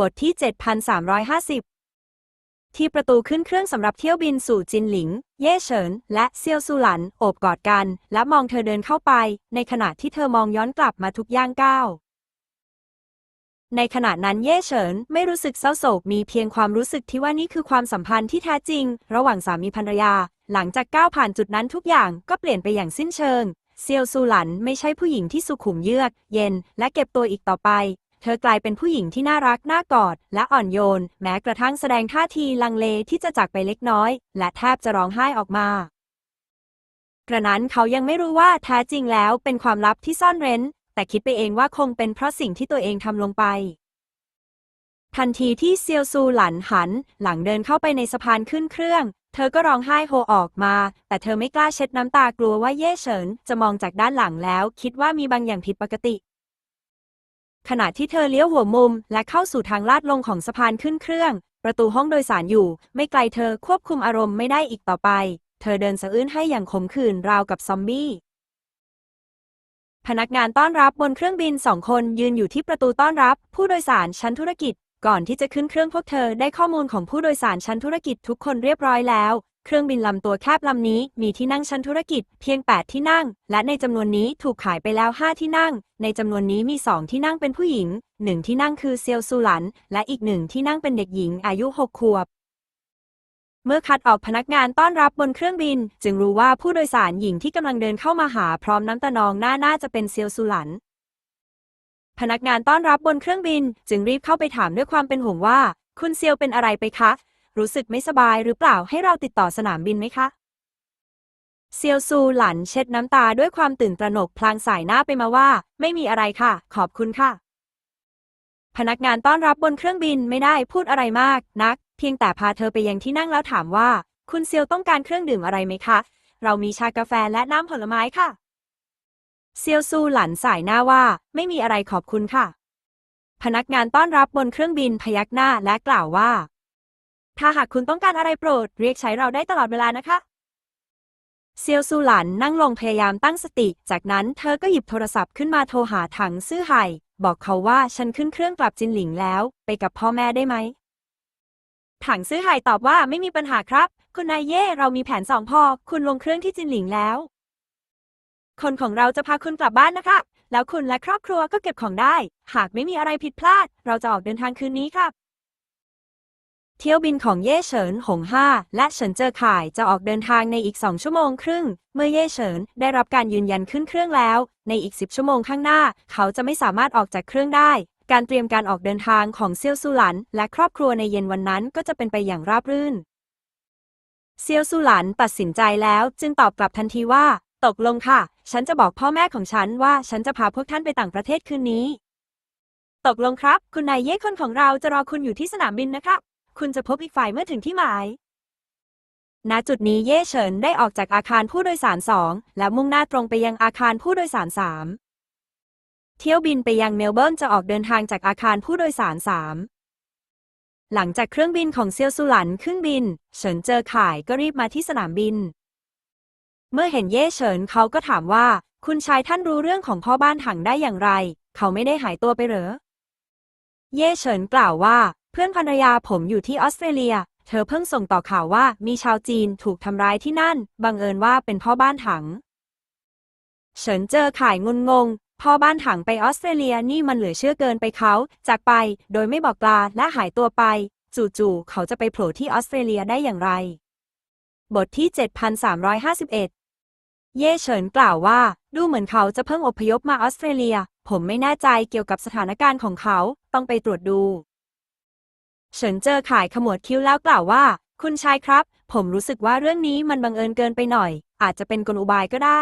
บทที่ 7350 ที่ประตูขึ้นเครื่องสำหรับเที่ยวบินสู่จินหลิง เย่เฉิน และเซียวซูหลัน โอบกอดกัน และมองเธอเดินเข้าไป ในขณะที่เธอมองย้อนกลับมาทุกย่างก้าวในขณะนั้นเย่เฉินไม่รู้สึกเศร้าโศกมีเพียงความรู้สึกที่ว่านี่คือความสัมพันธ์ที่แท้จริง ระหว่างสามีภรรยา หลังจากก้าวผ่านจุดนั้นทุกอย่างก็เปลี่ยนไปอย่างสิ้นเชิง เซียวซูหลันไม่ใช่ผู้หญิงที่สุขุมเยือก เย็น และเก็บตัวอีกต่อไป เธอกลายเป็นผู้หญิงที่น่ารักน่ากอด และอ่อนโยน แม้กระทั่งแสดงท่าทีลังเลที่จะจากไปเล็กน้อย และแทบจะร้องไห้ออกมากระนั้นเขายังไม่รู้ว่าแท้จริงแล้วเป็นความลับที่ซ่อนเร้น แต่คิดไปเองว่าคงเป็นเพราะสิ่งที่ตัวเองทำลงไป ทันทีที่เซียวซูหลันหัน หลังเดินเข้าไปในสะพานขึ้นเครื่อง เธอก็ร้องไห้โฮออกมา แต่เธอไม่กล้าเช็ดน้ำตากลัวว่าเย่เฉินจะมองจากด้านหลังแล้ว คิดว่ามีบางอย่างผิดปกติ ขณะที่เธอเลี้ยวหัวมุม และเข้าสู่ทางลาดลงของสะพานขึ้นเครื่อง ประตูห้องโดยสารอยู่ ไม่ไกลเธอควบคุมอารมณ์ไม่ได้อีกต่อไป เธอเดินสะอื้นให้อย่างขมขื่นราวกับซอมบี้ พนักงานต้อนรับบนเครื่องบินสองคนยืนอยู่ที่ประตูต้อนรับ ผู้โดยสารชั้นธุรกิจ ก่อนที่จะขึ้นเครื่องพวกเธอได้ข้อมูลของผู้โดยสารชั้นธุรกิจทุกคนเรียบร้อยแล้วเครื่องบินลำตัวแคบลำนี้มีที่นั่งชั้นธุรกิจเพียง 8 ที่นั่ง และในจำนวนนี้ถูกขายไปแล้ว 5 ที่นั่ง ในจำนวนนี้มี 2 ที่นั่งเป็นผู้หญิง 1 ที่นั่งคือเซียวซูหลัน และอีกหนึ่งที่นั่งเป็นเด็กหญิงอายุ 6 ขวบ เมื่อคัดออกพนักงานต้อนรับบนเครื่องบิน จึงรู้ว่าผู้โดยสารหญิงที่กำลังเดินเข้ามาหาพร้อมน้ำตานองหน้าน่าจะเป็นเซียวซูหลันพนักงานต้อนรับบนเครื่องบิน จึงรีบเข้าไปถามด้วยความเป็นห่วงว่า คุณเซียวเป็นอะไรไปคะ รู้สึกไม่สบายหรือเปล่าให้เราติดต่อสนามบินไหมคะ เซียวซูหลันเช็ดน้ำตาด้วยความตื่นตระหนกพลางสายหน้าไปมาว่า ไม่มีอะไรค่ะ ขอบคุณค่ะ พนักงานต้อนรับบนเครื่องบินไม่ได้พูดอะไรมากนัก เพียงแต่พาเธอไปยังที่นั่งแล้วถามว่า คุณเซียวต้องการเครื่องดื่มอะไรไหมคะ เรามีชากาแฟและน้ำผลไม้ค่ะ เซียวซูหลันสายหน้าว่า ไม่มีอะไรขอบคุณค่ะพนักงานต้อนรับบนเครื่องบินพยักหน้าและกล่าวว่า ถ้าหากคุณต้องการอะไรโปรด เรียกใช้เราได้ตลอดเวลานะคะ เซียวซูหลันนั่งลงพยายามตั้งสติ จากนั้นเธอก็หยิบโทรศัพท์ขึ้นมาโทรหาถังซื่อไห่ บอกเขาว่าฉันขึ้นเครื่องกลับจินหลิงแล้ว ไปกับพ่อแม่ได้ไหม ถังซื่อไห่ตอบว่าไม่มีปัญหาครับ คุณนายเย่เรามีแผนสองพอ คุณลงเครื่องที่จินหลิงแล้ว คนของเราจะพาคุณกลับบ้านนะคะแล้วคุณและครอบครัวก็เก็บของได้ หากไม่มีอะไรผิดพลาด เราจะออกเดินทางคืนนี้ครับ เที่ยวบินของเย่เฉินหงห้าและเฉินเจอข่ายจะออกเดินทางในอีก 2 ชั่วโมงครึ่ง เมื่อเย่เฉินได้รับการยืนยันขึ้นเครื่องแล้ว ในอีก 10 ชั่วโมงข้างหน้า เขาจะไม่สามารถออกจากเครื่องได้ การเตรียมการออกเดินทางของเซียวซูหลัน และครอบครัวในเย็นวันนั้นก็จะเป็นไปอย่างราบรื่น เซียวซูหลันตัดสินใจแล้วจึงตอบกลับทันทีว่า ตกลงค่ะ ฉันจะบอกพ่อแม่ของฉันว่าฉันจะพาพวกท่านไปต่างประเทศคืนนี้ ตกลงครับ คุณนายเย่คนของเราจะรอคุณอยู่ที่สนามบินนะครับ คุณจะพบอีกฝ่ายเมื่อถึงที่หมาย ณ จุดนี้เย่เฉินได้ออกจากอาคารผู้โดยสารสองและมุ่งหน้าตรงไปยังอาคารผู้โดยสารสามเที่ยวบินไปยังเมลเบิร์นจะออกเดินทางจากอาคารผู้โดยสารสามหลังจากเครื่องบินของเซียวซูหลันขึ้นบิน เฉินเจอข่ายก็รีบมาที่สนามบิน เมื่อเห็นเย่เฉินเขาก็ถามว่า คุณชายท่านรู้เรื่องของพ่อบ้านถังได้อย่างไร เขาไม่ได้หายตัวไปเหรอ เย่เฉินกล่าวว่า เพื่อนภรรยาผมอยู่ที่ออสเตรเลีย เธอเพิ่งส่งต่อข่าวว่ามีชาวจีนถูกทำร้ายที่นั่น บังเอิญว่าเป็นพ่อบ้านถัง เฉินเจอข่ายงุนงง พ่อบ้านถังไปออสเตรเลียนี่มันเหลือเชื่อเกินไปเขาจากไป โดยไม่บอกลาและหายตัวไป จู่ๆเขาจะไปโผล่ที่ออสเตรเลียได้อย่างไร บทที่ 7351เย่เฉินกล่าวว่า ดูเหมือนเขาจะเพิ่งอพยพมาออสเตรเลีย ผมไม่แน่ใจเกี่ยวกับสถานการณ์ของเขา ต้องไปตรวจดู เฉินเจอข่ายขมวดคิ้วแล้วกล่าวว่า คุณชายครับ ผมรู้สึกว่าเรื่องนี้มันบังเอิญเกินไปหน่อย อาจจะเป็นกลอุบายก็ได้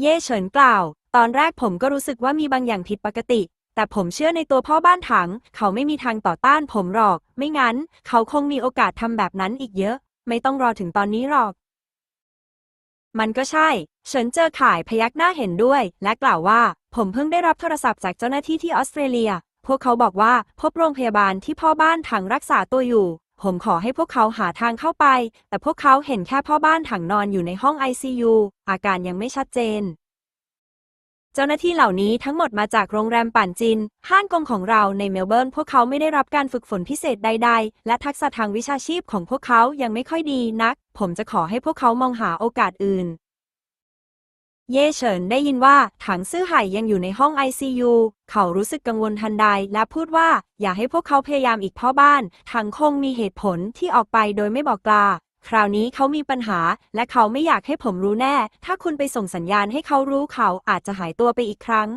เย่เฉินกล่าว ตอนแรกผมก็รู้สึกว่ามีบางอย่างผิดปกติ แต่ผมเชื่อในตัวพ่อบ้านถัง เขาไม่มีทางต่อต้านผมหรอก ไม่งั้น เขาคงมีโอกาสทำแบบนั้นอีกเยอะ ไม่ต้องรอถึงตอนนี้หรอก มันก็ใช่ เฉินเจอข่ายพยักหน้าเห็นด้วย และกล่าวว่า ผมเพิ่งได้รับโทรศัพท์จากเจ้าหน้าที่ที่ออสเตรเลีย พวกเขาบอกว่าพบโรงพยาบาลที่พ่อบ้านถังรักษาตัวอยู่ ผมขอให้พวกเขาหาทางเข้าไป แต่พวกเขาเห็นแค่พ่อบ้านถังนอนอยู่ในห้อง ICU อาการยังไม่ชัดเจน เจ้าหน้าที่เหล่านี้ทั้งหมดมาจากโรงแรมป่านจิน ห้างกงของเราในเมลเบิร์น พวกเขาไม่ได้รับการฝึกฝนพิเศษใด ๆ และทักษะทางวิชาชีพของพวกเขายังไม่ค่อยดีนัก ผมจะขอให้พวกเขามองหาโอกาสอื่น เย่เฉินได้ยินว่าถังซื่อไห่ยังอยู่ในห้อง ICU เขารู้สึกกังวลทันใดและพูดว่าอย่าให้พวกเขาพยายามอีกพ่อบ้าน ถังคงมีเหตุผลที่ออกไปโดยไม่บอกกล่าคราวนี้เขามีปัญหา และเขาไม่อยากให้ผมรู้แน่ ถ้าคุณไปส่งสัญญาณให้เขารู้เขาอาจจะหายตัวไปอีกครั้ง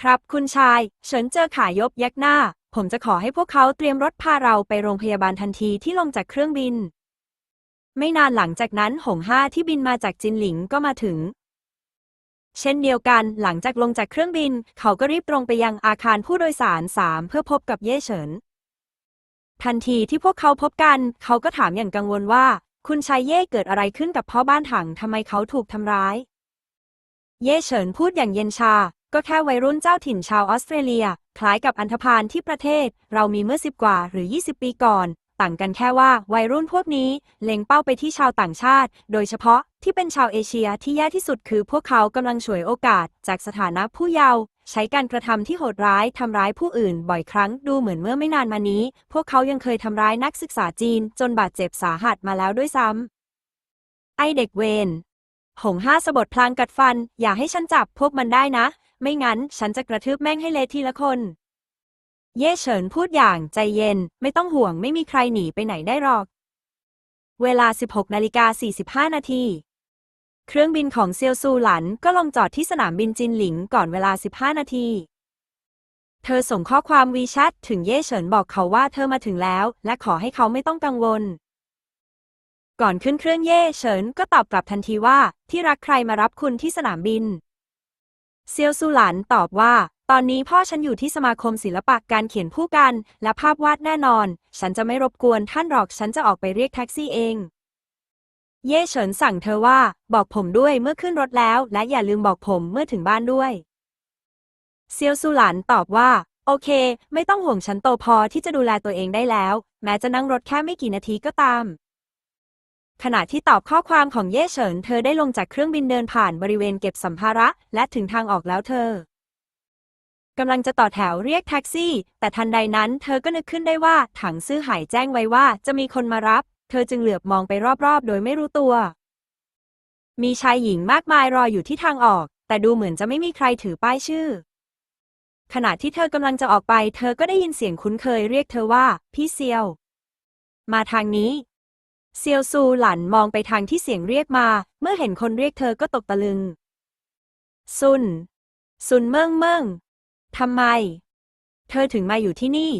ครับคุณชาย เฉินเจอขายบยักหน้า ผมจะขอให้พวกเขาเตรียมรถพาเราไปโรงพยาบาลทันทีที่ลงจากเครื่องบิน ไม่นานหลังจากนั้นหงห้าที่บินมาจากจินหลิงก็มาถึง เช่นเดียวกันหลังจากลงจากเครื่องบิน เขาก็รีบตรงไปยังอาคารผู้โดยสารสามเพื่อพบกับเย่เฉิน ทันทีที่พวกเขาพบกัน เขาก็ถามอย่างกังวลว่า คุณชายเย่เกิดอะไรขึ้นกับพ่อบ้านถังทำไมเขาถูกทำร้าย เย่เฉินพูดอย่างเย็นชา ก็แค่วัยรุ่นเจ้าถิ่นชาวออสเตรเลีย คล้ายกับอันธพาลที่ประเทศ เรามีเมื่อสิบกว่าหรือ 20 ปีก่อน ต่างกันแค่ว่าวัยรุ่นพวกนี้เล็งเป้าไปที่ชาวต่างชาติ โดยเฉพาะที่เป็นชาวเอเชียที่แย่ที่สุดคือพวกเขากำลังฉวยโอกาส จากสถานะผู้เยาว์ใช้การกระทำที่โหดร้ายทำร้ายผู้อื่นบ่อยครั้งดูเหมือนเมื่อไม่นานมานี้ พวกเขายังเคยทำร้ายนักศึกษาจีนจนบาดเจ็บสาหัสมาแล้วด้วยซ้ำไอเด็กเวนหงห้าสะบดพลางกัดฟัน อย่าให้ฉันจับพวกมันได้นะ ไม่งั้นฉันจะกระทืบแม่งให้เละทีละคน เย่เฉินพูดอย่างใจเย็น ไม่ต้องห่วงไม่มีใครหนีไปไหนได้หรอก เวลา 16นาฬิกา45 นาที เครื่องบินของเซียวซูหลันก็ลงจอดที่สนามบินจินหลิงก่อนเวลา 15 นาที เธอส่งข้อความวีแชทถึงเย่เฉินบอกเขาว่าเธอมาถึงแล้ว และขอให้เขาไม่ต้องกังวล ก่อนขึ้นเครื่องเย่เฉินก็ตอบกลับทันทีว่าที่รักใครมารับคุณที่สนามบิน เซียวซูหลันตอบว่า ตอนนี้พ่อฉันอยู่ที่สมาคมศิลปะการเขียนผู้กัน และภาพวาดแน่นอน ฉันจะไม่รบกวนท่านหรอกฉันจะออกไปเรียกแท็กซี่เอง เย่เฉินสั่งเธอว่า บอกผมด้วยเมื่อขึ้นรถแล้ว และอย่าลืมบอกผมเมื่อถึงบ้านด้วยเซียวซูหลันตอบว่า โอเค ไม่ต้องห่วงฉันโตพอที่จะดูแลตัวเองได้แล้ว แม้จะนั่งรถแค่ไม่กี่นาทีก็ตาม ขณะที่ตอบข้อความของเย่เฉิน เธอได้ลงจากเครื่องบินเดินผ่านบริเวณเก็บสัมภาระ และถึงทางออกแล้วเธอ กำลังจะต่อแถวเรียกแท็กซี่ แต่ทันใดนั้นเธอก็นึกขึ้นได้ว่าถังซื้อหายแจ้งไว้ว่าจะมีคนมารับ เธอจึงเหลือบมองไปรอบๆ โดยไม่รู้ตัว มีชายหญิงมากมายรออยู่ที่ทางออก แต่ดูเหมือนจะไม่มีใครถือป้ายชื่อ ขณะที่เธอกำลังจะออกไป เธอก็ได้ยินเสียงคุ้นเคยเรียกเธอว่า พี่เซียว มาทางนี้เซียวซูหลันมองไปทางที่เสียงเรียกมา เมื่อเห็นคนเรียกเธอก็ตกตะลึง ซุน ซุนเมิ่งเมิ่ง ทำไม เธอถึงมาอยู่ที่นี่